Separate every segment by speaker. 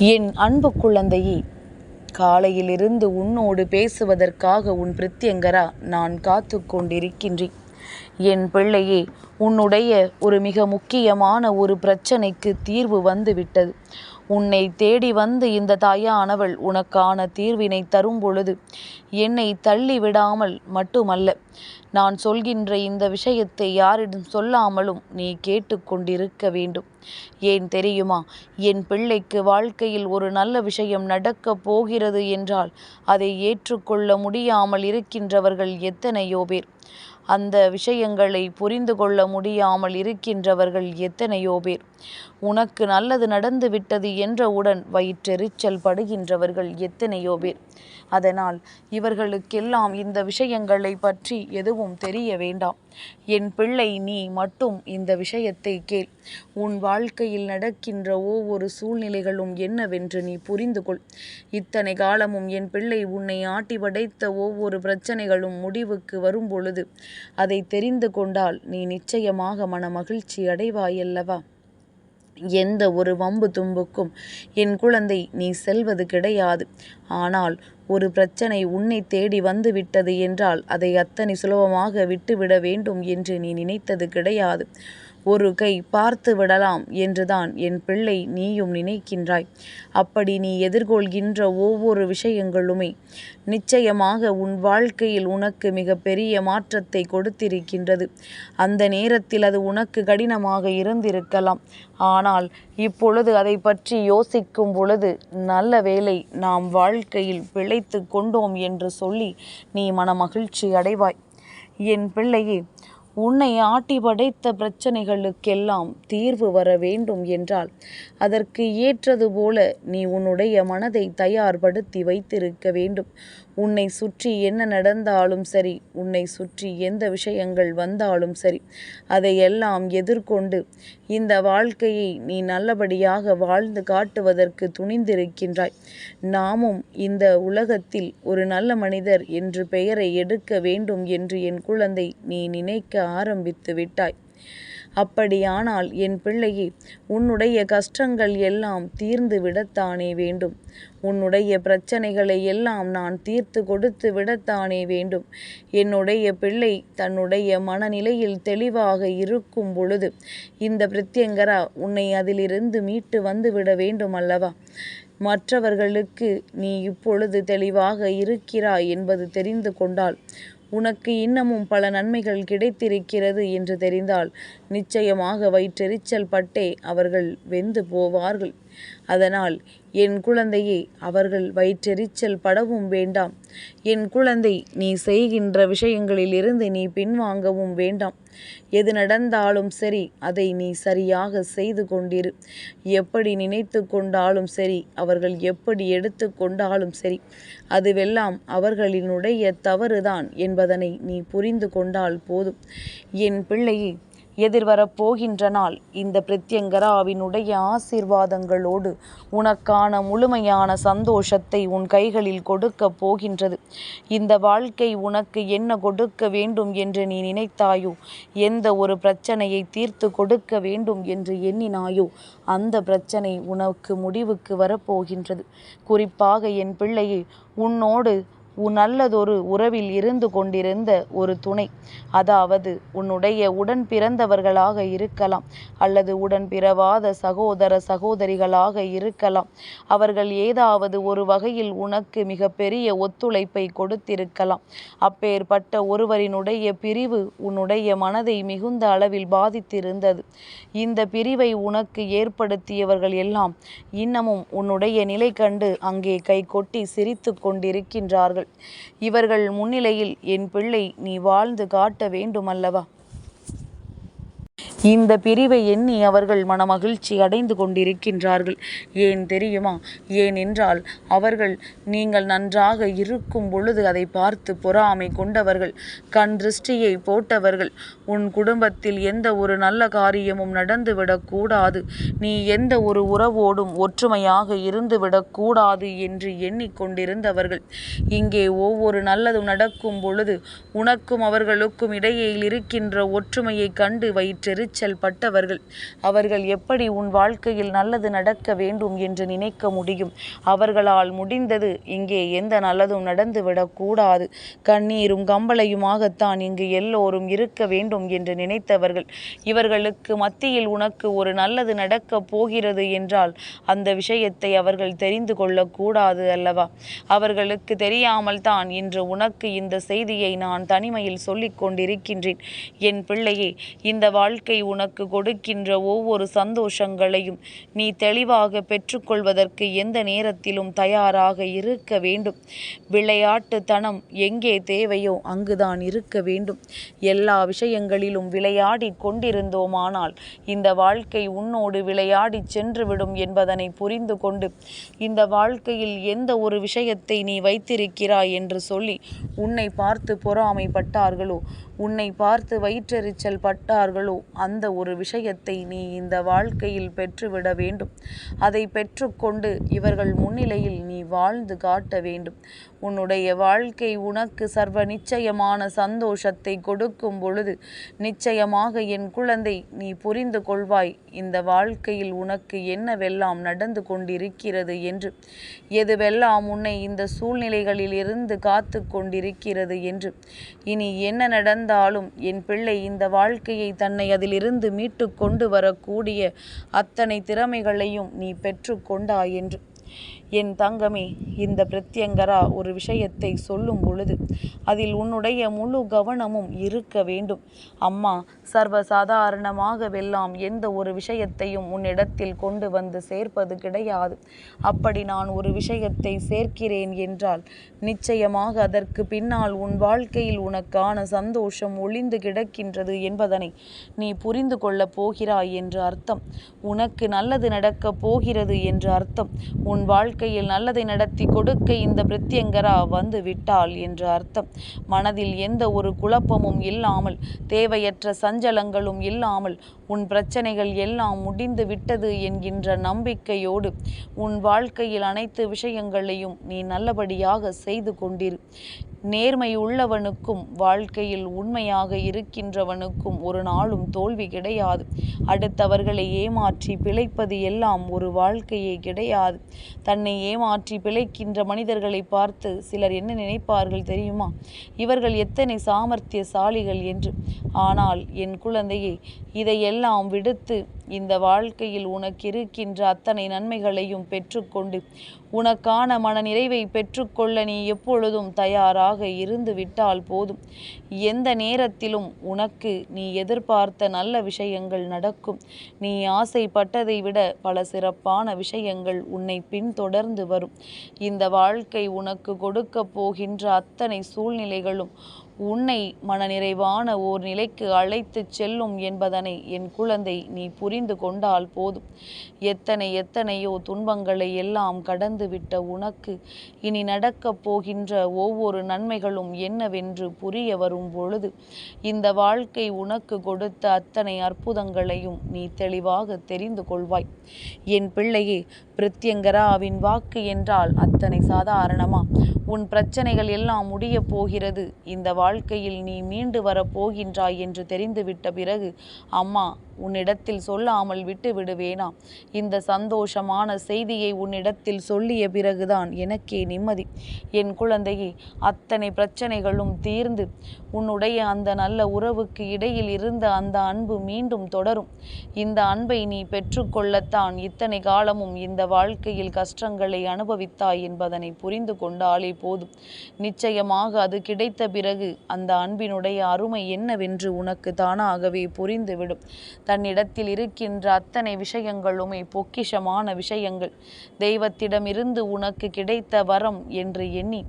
Speaker 1: என் அன்பு குழந்தையே காலையிலிருந்து உன்னோடு பேசுவதற்காக உன் பிரத்யங்கரா நான் காத்து கொண்டிருக்கின்றேன். என் பிள்ளையே உன்னுடைய ஒரு மிக முக்கியமான ஒரு பிரச்சனைக்கு தீர்வு வந்துவிட்டது. உன்னை தேடி வந்து இந்த தாயானவள் உனக்கான தீர்வினை தரும் பொழுது என்னை தள்ளி விடாமல் மட்டுமல்ல நான் சொல்கின்ற இந்த விஷயத்தை யாரிடம் சொல்லாமலும் நீ கேட்டுக்கொண்டிருக்க வேண்டும். ஏன் தெரியுமா? என் பிள்ளைக்கு வாழ்க்கையில் ஒரு நல்ல விஷயம் நடக்கப் போகிறது என்றால் அதை ஏற்றுக்கொள்ள முடியாமல் இருக்கின்றவர்கள் எத்தனையோ பேர். அந்த விஷயங்களை புரிந்து கொள்ள முடியாமல் இருக்கின்றவர்கள் எத்தனையோ பேர். உனக்கு நல்லது நடந்து விட்டது என்றவுடன் வயிற்றெரிச்சல் படுகின்றவர்கள் எத்தனையோ பேர். அதனால் இவர்களுக்கெல்லாம் இந்த விஷயங்களை பற்றி எதுவும் தெரிய வேண்டாம். என் பிள்ளை நீ மட்டும் இந்த விஷயத்தை கேள். உன் வாழ்க்கையில் நடக்கின்ற ஒவ்வொரு சூழ்நிலைகளும் என்னவென்று நீ புரிந்து கொள். இத்தனை காலமும் என் பிள்ளை உன்னை ஆட்டி படைத்த ஒவ்வொரு பிரச்சனைகளும் முடிவுக்கு வரும் பொழுது அதை தெரிந்து கொண்டால் நீ நிச்சயமாக மன மகிழ்ச்சி அடைவாயல்லவா? எந்த ஒரு வம்பு தும்புக்கும் என் குழந்தை நீ செல்வது கிடையாது. ஆனால் ஒரு பிரச்சனை உன்னை தேடி வந்து விட்டது என்றால் அதை அத்தனை சுலபமாக விட்டுவிட வேண்டும் என்று நீ நினைத்தது கிடையாது. ஒரு கை பார்த்து விடலாம் என்றுதான் என் பிள்ளை நீயும் நினைக்கின்றாய். அப்படி நீ எதிர்கொள்கின்ற ஒவ்வொரு விஷயங்களுமே நிச்சயமாக உன் வாழ்க்கையில் உனக்கு மிக பெரிய மாற்றத்தை கொடுத்திருக்கின்றது. அந்த நேரத்தில் அது உனக்கு கடினமாக இருந்திருக்கலாம். ஆனால் இப்பொழுது அதை பற்றி யோசிக்கும் பொழுது நல்ல வேலை நாம் வாழ்க்கையில் பிழைத்து கொண்டோம் என்று சொல்லி நீ மனமகிழ்ச்சி அடைவாய். என் பிள்ளையே உன்னை ஆட்டி படைத்த பிரச்சனைகளுக்கெல்லாம் தீர்வு வர வேண்டும் என்றால் அதற்கு ஏற்றது போல நீ உன்னுடைய மனதை தயார்படுத்தி வைத்திருக்க வேண்டும். உன்னை சுற்றி என்ன நடந்தாலும் சரி உன்னை சுற்றி எந்த விஷயங்கள் வந்தாலும் சரி அதையெல்லாம் எதிர்கொண்டு இந்த வாழ்க்கையை நீ நல்லபடியாக வாழ்ந்து காட்டுவதற்கு துணிந்திருக்கின்றாய். நாமும் இந்த உலகத்தில் ஒரு நல்ல மனிதர் என்று பெயரை எடுக்க வேண்டும் என்று என் குழந்தை நீ நினைக்க ஆரம்பித்து விட்டாய். அப்படியானால் என் பிள்ளையே உன்னுடைய கஷ்டங்கள் எல்லாம் தீர்ந்து விடத்தானே வேண்டும். உன்னுடைய பிரச்சனைகளை எல்லாம் நான் தீர்த்து கொடுத்து விடத்தானே வேண்டும். என்னுடைய பிள்ளை தன்னுடைய மனநிலையில் தெளிவாக இருக்கும் பொழுது இந்த பிரத்யங்கரா உன்னை அதிலிருந்து மீட்டு வந்து விட வேண்டும் அல்லவா? மற்றவர்களுக்கு நீ இப்பொழுது தெளிவாக இருக்கிறாய் என்பது தெரிந்து கொண்டால் உனக்கு இன்னமும் பல நன்மைகள் கிடைத்திருக்கிறது என்று தெரிந்தால் நிச்சயமாக வயிற்றெரிச்சல் பட்டே அவர்கள் வெந்து போவார்கள். அதனால் என் குழந்தையே அவர்கள் வயிற்றெரிச்சல் படவும் வேண்டாம். என் குழந்தை நீ செய்கின்ற விஷயங்களிலிருந்து நீ பின்வாங்கவும் வேண்டாம். எது நடந்தாலும் சரி அதை நீ சரியாக செய்து கொண்டிரு. எப்படி நினைத்து கொண்டாலும் சரி அவர்கள் எப்படி எடுத்து கொண்டாலும் சரி அதுவெல்லாம் அவர்களினுடைய தவறுதான் என்பதனை நீ புரிந்து கொண்டால் போதும். என் பிள்ளையை எதிர்வரப்போகின்ற நாள். இந்த பிரத்யங்கராவினுடைய ஆசீர்வாதங்களோடு உனக்கான முழுமையான சந்தோஷத்தை உன் கைகளில் கொடுக்கப் போகின்றது. இந்த வாழ்க்கை உனக்கு என்ன கொடுக்க வேண்டும் என்று நீ நினைத்தாயோ? எந்த ஒரு பிரச்சனையை தீர்த்து கொடுக்க வேண்டும் என்று எண்ணினாயோ? அந்த பிரச்சனை உனக்கு முடிவுக்கு வரப்போகின்றது குறிப்பாக என் பிள்ளையை உன்னோடு நல்லதொரு உறவில் இருந்து கொண்டிருந்த ஒரு துணை. அதாவது உன்னுடைய உடன் பிறந்தவர்களாக இருக்கலாம் அல்லது உடன் பிறவாத சகோதர சகோதரிகளாக இருக்கலாம். அவர்கள் ஏதாவது ஒரு வகையில் உனக்கு மிகப்பெரிய ஒத்துழைப்பை கொடுத்திருக்கலாம். அப்பேற்பட்ட ஒருவரினுடைய பிரிவு உன்னுடைய மனதை மிகுந்த அளவில் பாதித்திருந்தது. இந்த பிரிவை உனக்கு ஏற்படுத்தியவர்கள் எல்லாம் இன்னமும் உன்னுடைய நிலை கண்டு அங்கே கை கொட்டி சிரித்து கொண்டிருக்கின்றார்கள். இவர்கள் முன்னிலையில் என் பிள்ளை நீ வாழ்ந்து காட்ட வேண்டுமல்லவா? இந்த பிரிவை எண்ணி அவர்கள் மனமகிழ்ச்சி அடைந்து கொண்டிருக்கின்றார்கள். ஏன் தெரியுமா? ஏனென்றால் அவர்கள் நீங்கள் நன்றாக இருக்கும் பொழுது அதை பார்த்து பொறாமை கொண்டவர்கள் கண் திருஷ்டியை போட்டவர்கள். உன் குடும்பத்தில் எந்த ஒரு நல்ல காரியமும் நடந்துவிடக்கூடாது நீ எந்த ஒரு உறவோடும் ஒற்றுமையாக இருந்துவிடக்கூடாது என்று எண்ணிக்கொண்டிருந்தவர்கள் இங்கே ஒவ்வொரு நல்லதும் நடக்கும் பொழுது உனக்கும் அவர்களுக்கும் இடையே இருக்கின்ற ஒற்றுமையை கண்டு வயிற்றெறி எரிச்சல் பட்டவர்கள். அவர்கள் எப்படி உன் வாழ்க்கையில் நல்லது நடக்க வேண்டும் என்று நினைக்க முடியும்? அவர்களால் முடிந்தது இங்கே எந்த நல்லதும் நடந்துவிடக்கூடாது கண்ணீரும் கம்பளையுமாகத்தான் இங்கு எல்லோரும் இருக்க வேண்டும் என்று நினைத்தவர்கள். இவர்களுக்கு மத்தியில் உனக்கு ஒரு நல்லது நடக்கப் போகிறது என்றால் அந்த விஷயத்தை அவர்கள் தெரிந்து கொள்ளக்கூடாது அல்லவா? அவர்களுக்கு தெரியாமல் தான் இன்று உனக்கு இந்த செய்தியை நான் தனிமையில் சொல்லிக் கொண்டிருக்கின்றேன். என் பிள்ளையே இந்த வாழ்க்கை உனக்கு கொடுக்கின்ற ஒவ்வொரு சந்தோஷங்களையும் நீ தெளிவாக பெற்றுக்கொள்வதற்கு எந்த நேரத்திலும் தயாராக இருக்க வேண்டும். விளையாட்டுத்தனம் எங்கே தேவையோ அங்குதான் இருக்க வேண்டும். எல்லா விஷயங்களிலும் விளையாடி கொண்டிருந்தோமானால் இந்த வாழ்க்கை உன்னோடு விளையாடி சென்றுவிடும் என்பதனை புரிந்து கொண்டு இந்த வாழ்க்கையில் எந்த ஒரு விஷயத்தை நீ வைத்திருக்கிறாய் என்று சொல்லி உன்னை பார்த்து பொறாமைப்பட்டார்களோ உன்னை பார்த்து வயிற்றெரிச்சல் பட்டார்களோ? அந்த ஒரு விஷயத்தை நீ இந்த வாழ்க்கையில் பெற்றுவிட வேண்டும். அதை பெற்றுக்கொண்டு இவர்கள் முன்னிலையில் நீ வாழ்ந்து காட்ட வேண்டும். உன்னுடைய வாழ்க்கை உனக்கு சர்வ நிச்சயமான சந்தோஷத்தை கொடுக்கும் பொழுது நிச்சயமாக என் குழந்தை நீ புரிந்து கொள்வாய் இந்த வாழ்க்கையில் உனக்கு என்னவெல்லாம் நடந்து கொண்டிருக்கிறது என்று. எதுவெல்லாம் உன்னை இந்த சூழ்நிலைகளில் இருந்து காத்து கொண்டிருக்கிறது என்று. இனி என்ன நடந்தாலும் என் பிள்ளை இந்த வாழ்க்கையை தன்னை அதிலிருந்து மீட்டு கொண்டு வரக்கூடிய அத்தனை திறமைகளையும் நீ பெற்றுக்கொண்டாய் என்று. என் தங்கமே இந்த பிரத்யங்கரா ஒரு விஷயத்தை சொல்லும் பொழுது அதில் உன்னுடைய முழு கவனமும் இருக்க வேண்டும். அம்மா சர்வசாதாரணமாகவெல்லாம் எந்த ஒரு விஷயத்தையும் உன்னிடத்தில் கொண்டு வந்து சேர்ப்பது கிடையாது. அப்படி நான் ஒரு விஷயத்தை சேர்க்கிறேன் என்றால் நிச்சயமாக அதற்கு பின்னால் உன் வாழ்க்கையில் உனக்கான சந்தோஷம் ஒளிந்து கிடக்கின்றது என்பதனை நீ புரிந்து கொள்ளப் போகிறாய் என்று அர்த்தம். உனக்கு நல்லது நடக்கப் போகிறது என்று அர்த்தம். உன் வாழ்க்கையில் நல்லதை நடத்தி கொடுக்க இந்த பிரத்யங்கரா வந்து விட்டாள் என்று அர்த்தம். மனதில் எந்த ஒரு குழப்பமும் இல்லாமல் தேவையற்ற சஞ்சலங்களும் இல்லாமல் உன் பிரச்சனைகள் எல்லாம் முடிந்து விட்டது என்கின்ற நம்பிக்கையோடு உன் வாழ்க்கையில் அனைத்து விஷயங்களையும் நீ நல்லபடியாக செய்து கொண்டிரு. நேர்மை உள்ளவனுக்கும் வாழ்க்கையில் உண்மையாக இருக்கின்றவனுக்கும் ஒரு நாளும் தோல்வி கிடையாது. அடுத்தவர்களை ஏமாற்றி பிழைப்பது எல்லாம் ஒரு வாழ்க்கையே கிடையாது. தன்னை ஏமாற்றி பிழைக்கின்ற மனிதர்களை பார்த்து சிலர் என்ன நினைப்பார்கள் தெரியுமா? இவர்கள் எத்தனை சாமர்த்தியசாலிகள் என்று. ஆனால் என் குழந்தையே இதையெல்லாம் விடுத்து இந்த வாழ்க்கையில் உனக்கு இருக்கின்ற அத்தனை நன்மைகளையும் பெற்றுக்கொண்டு உனக்கான மனநிறைவை பெற்றுக்கொள்ள நீ எப்பொழுதும் தயாராக இருந்து விட்டால் போதும். எந்த நேரத்திலும் உனக்கு நீ எதிர்பார்த்த நல்ல விஷயங்கள் நடக்கும். நீ ஆசைப்பட்டதை விட பல சிறப்பான விஷயங்கள் உன்னை பின்தொடர்ந்து வரும். இந்த வாழ்க்கை உனக்கு கொடுக்க போகின்ற அத்தனை சூழ்நிலைகளும் உன்னை மனநிறைவான ஓர் நிலைக்கு அழைத்துச் செல்லும் என்பதனை என் குழந்தை நீ புரிந்து கொண்டால் போதும். எத்தனை எத்தனையோ துன்பங்களை எல்லாம் கடந்துவிட்ட உனக்கு இனி நடக்கப் போகின்ற ஒவ்வொரு நன்மைகளும் என்னவென்று புரிய வரும் பொழுது இந்த வாழ்க்கை உனக்கு கொடுத்த அத்தனை அற்புதங்களையும் நீ தெளிவாக தெரிந்து கொள்வாய். என் பிள்ளையே பிரித்யங்கராவின் வாக்கு என்றால் அத்தனை சாதாரணமா? உன் பிரச்சனைகள் எல்லாம் முடியப் போகிறது. இந்த வாழ்க்கையில் நீ மீண்டு வரப் போகின்றாய் என்று தெரிந்துவிட்ட பிறகு அம்மா உன்னிடத்தில் சொல்லாமல் விட்டு விடுவேனா? இந்த சந்தோஷமான செய்தியை உன்னிடத்தில் சொல்லிய பிறகுதான் எனக்கே நிம்மதி. என் குழந்தையே அத்தனை பிரச்சனைகளும் தீர்ந்து உன்னுடைய அந்த நல்ல உறவுக்கு இடையில் இருந்த அந்த அன்பு மீண்டும் தொடரும். இந்த அன்பை நீ பெற்றுக்கொள்ளத்தான் இத்தனை காலமும் இந்த வாழ்க்கையில் கஷ்டங்களை அனுபவித்தாய் என்பதனை புரிந்து கொண்டாலே போதும். நிச்சயமாக அது கிடைத்த பிறகு அந்த அன்பினுடைய அருமை என்னவென்று உனக்கு தானாகவே புரிந்துவிடும். தன்னிடத்தில் இருக்கின்ற அத்தனை விஷயங்களுமே பொக்கிஷமான விஷயங்கள். தெய்வத்திடமிருந்து உனக்கு கிடைத்த வரம் என்று எண்ணி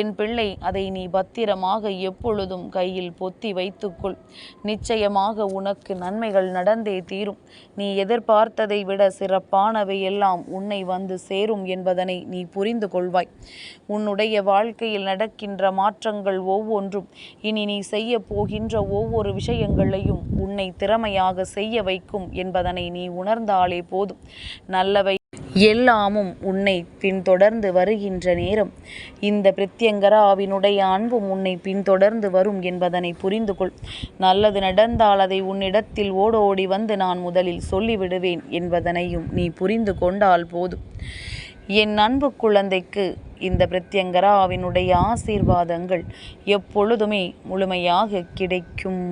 Speaker 1: என் பிள்ளை அதை நீ பத்திரமாக எப்பொழுதும் கையில் பொத்தி வைத்துக்கொள். நிச்சயமாக உனக்கு நன்மைகள் நடந்தே தீரும். நீ எதிர்பார்த்ததை விட சிறப்பானவை எல்லாம் உன்னை வந்து சேரும் என்பதனை நீ புரிந்து கொள்வாய். உன்னுடைய வாழ்க்கையில் நடக்கின்ற மாற்றங்கள் ஒவ்வொன்றும். இனி நீ செய்ய போகின்ற ஒவ்வொரு விஷயங்களையும் உன்னை திறமையாக செய்ய வைக்கும் என்பதனை நீ உணர்ந்தாலே போதும். நல்லவை எல்லாமும் உன்னை பின்தொடர்ந்து வருகின்ற நேரம். இந்த பிரத்யங்கராவினுடைய அன்பும் உன்னை பின்தொடர்ந்து வரும் என்பதனை புரிந்து கொள். நல்லது நடந்தால் அதை உன்னிடத்தில் ஓடோடி வந்து நான் முதலில் சொல்லிவிடுவேன் என்பதனையும் நீ புரிந்து கொண்டால் போதும். என் அன்பு குழந்தைக்கு இந்த பிரத்யங்கராவினுடைய ஆசீர்வாதங்கள் எப்பொழுதுமே முழுமையாக கிடைக்கும்.